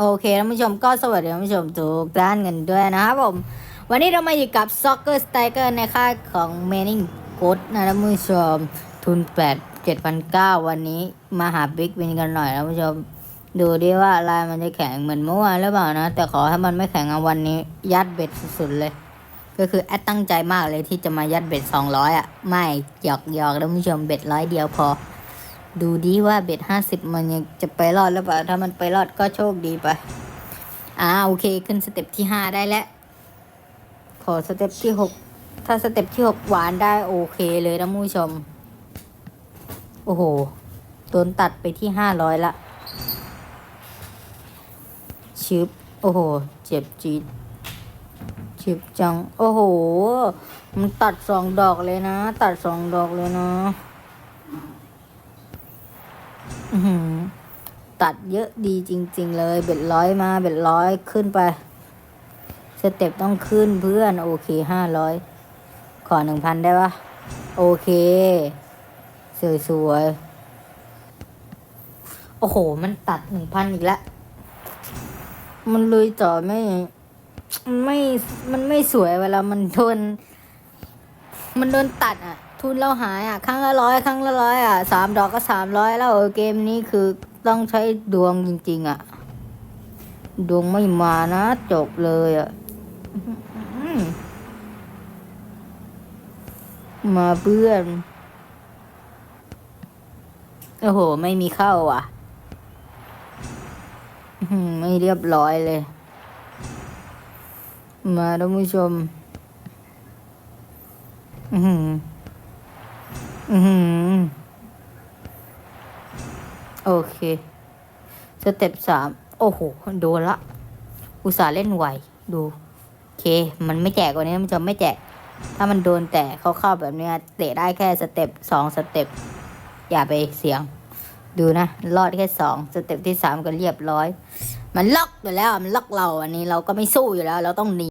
โอเคท่านผู้ชมก็สวัสดีท่านผู้ชมทุกท่านกันด้วยนะครับผม วันนี้เรามาอยู่กับ Soccer Striker ในค่ายของ m a n n i n g g o o d นะท่านผู้ชมทุน 8 7,900 วันนี้มาหาบิ๊กวินกันหน่อยท่านผู้ชม ดูดิว่าลายมันจะแข็งเหมือนเมื่อวานหรือเปล่านะ แต่ขอให้มันไม่แข็งเอาวันนี้ยัดเบ็ดสุดๆเลย ก็คือแอดตั้งใจมากเลยที่จะมายัดเบ็ด200อะ ไม่หยอกหยอกท่านผู้ชมเบ็ดร้อยเดียวพอ ดูดีว่าเบ็ดห้าสิบมันยังจะไปรอดหรือเปล่า ถ้ามันไปรอดก็โชคดีไป อ่าโอเคขึ้นสเต็ปที่ห้าได้แล้ว ขอสเต็ปที่หกถ้าสเต็ปที่หกหวานได้โอเคเลยนะผู้ชม โอ้โหโดนตัดไปที่ห้าร้อยละชิบโอ้โห เจ็บจี๊ด ชิบจัง โอ้โห มันตัดสองดอกเลยนะ ตัดสองดอกเลยนะตัดเยอะดีจริง ๆ เลย เบ็ดร้อยมาเบ็ดร้อยขึ้นไป สเต็ปต้องขึ้นเพื่อน โอเคห้าร้อยขอหนึ่งพันได้ปะโอเค สวยๆโอ้โห มันตัดหนึ่งพันอีกแล้ว มันเลยต่อไม่ ไม่มันไม่สวยเวลามันโดนมันโดนตัดอะ ทุนเราหายอะ ครั้งละร้อยครั้งละร้อยอะสามดอกก็สามร้อยแล้วเกมนี้คือต้องใช้ดวงจริง ๆ อะ ดวงไม่มานะจบเลยอะมาเพื่อน โอ้โห ไม่มีเข้าอะ ไม่เรียบร้อยเลย มาท่านผู้ชม อือหืออือหือโอเค สเต็ปสาม โอ้โห โดนละ อุตส่าห์เล่นไหว ดูโอเค มันไม่แจกว่านี้มันจะไม่แจก ถ้ามันโดนแต่เข้าๆแบบเนี้ยเตะได้แค่สเต็ปสองสเต็ป อย่าไปเสียง ดูนะ รอดแค่สองสเต็ปที่สามก็เรียบร้อย มันล็อกอยู่แล้ว มันล็อกเรา อันนี้เราก็ไม่สู้อยู่แล้ว เราต้องหนี